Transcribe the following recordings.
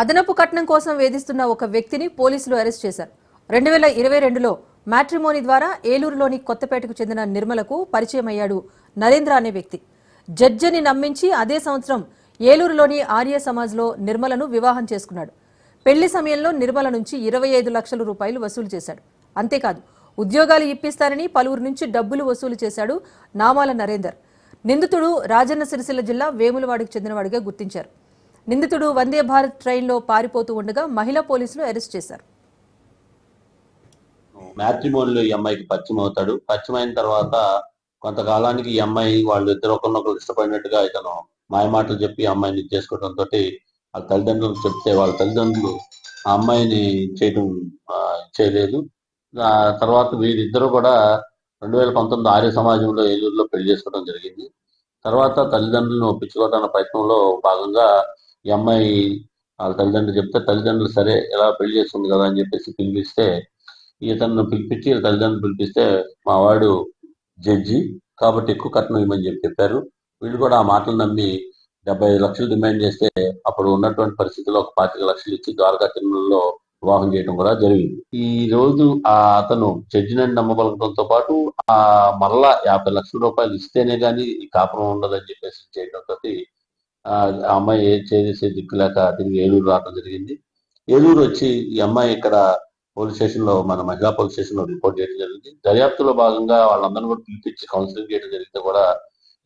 అదనపు కట్నం కోసం వేధిస్తున్న ఒక వ్యక్తిని పోలీసులు అరెస్ట్ చేశారు. రెండు వేల ఇరవై రెండులో మ్యాట్రిమోని ద్వారా ఏలూరులోని కొత్తపేటకు చెందిన నిర్మలకు పరిచయం అయ్యాడు నరేంద్ర అనే వ్యక్తి. జడ్జిని నమ్మించి అదే సంవత్సరం ఏలూరులోని ఆర్య సమాజ్లో నిర్మలను వివాహం చేసుకున్నాడు. పెళ్ళి సమయంలో నిర్మల నుంచి ఇరవై ఐదు లక్షల రూపాయలు వసూలు చేశాడు. అంతేకాదు ఉద్యోగాలు ఇప్పిస్తానని పలువురు నుంచి డబ్బులు వసూలు చేశాడు నామాల నరేందర్. నిందితుడు రాజన్న సిరిసిల్ల జిల్లా వేములవాడికి చెందినవాడిగా గుర్తించారు. నిందితుడు వందే భారత్ ట్రైన్లో పారిపోతూ ఉండగా మహిళా పోలీసులు అరెస్ట్ చేశారు. మ్యాట్రిమోనిలో ఈ అమ్మాయికి పరిచయం అవుతాడు. పరిచయం అయిన తర్వాత కొంతకాలానికి ఈ అమ్మాయి వాళ్ళు ఇద్దరు ఒకరినొకరు ఇష్టపడినట్టుగా ఇతను మాయమాటలు చెప్పి అమ్మాయిని అమ్మాయిని చేసుకోవడంతో వాళ్ళ తల్లిదండ్రులకు చెప్తే వాళ్ళ తల్లిదండ్రులు ఆ అమ్మాయిని చేయడం చేయలేదు. తర్వాత వీరిద్దరూ కూడా రెండు వేల పంతొమ్మిది ఆర్య సమాజంలో ఏలూరులో పెళ్ళి చేసుకోవడం జరిగింది. తర్వాత తల్లిదండ్రులను ఒప్పించుకోవడానికి ప్రయత్నంలో భాగంగా ఈ అమ్మాయి వాళ్ళ తల్లిదండ్రులు చెప్తే తల్లిదండ్రులు సరే ఎలా పెళ్ళి చేస్తుంది కదా అని చెప్పేసి పిలిపిస్తే ఇతను పిలిపించి తల్లిదండ్రులు పిలిపిస్తే మా వాడు జడ్జి కాబట్టి ఎక్కువ కట్నం ఇవ్వమని చెప్పి చెప్పారు. వీళ్ళు కూడా ఆ మాటలు నమ్మి డెబ్బై లక్షలు డిమాండ్ చేస్తే అప్పుడు ఉన్నటువంటి పరిస్థితుల్లో ఒక పాతిక లక్షలు ఇచ్చి ద్వారకా తిరుమలలో వివాహం చేయడం కూడా జరిగింది. ఈ రోజు ఆ అతను జడ్జినని నమ్మబలకడంతో పాటు ఆ మరలా యాభై లక్షల రూపాయలు ఇస్తేనే కానీ ఈ కాపురం ఉండదని చెప్పేసి చేయడంతో ఆ అమ్మాయి ఏం చేసే లేక తిరిగి ఏలూరు రావడం జరిగింది. ఏలూరు వచ్చి ఈ అమ్మాయి ఇక్కడ పోలీస్ స్టేషన్లో మన మహిళా పోలీస్ స్టేషన్లో రిపోర్ట్ చేయడం జరిగింది. దర్యాప్తులో భాగంగా వాళ్ళందరినీ కూడా పిలిపించి కౌన్సిలింగ్ చేయడం జరిగితే కూడా.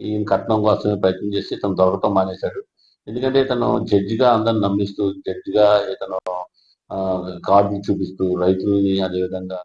ఈయన కట్నం కోసమే ప్రయత్నం చేసి తను దొరకటం మానేశాడు. ఎందుకంటే ఇతను జడ్జిగా అందరిని నమ్మిస్తూ జడ్జిగా ఇతను ఆ, కార్డులు చూపిస్తూ రైతులని అదేవిధంగా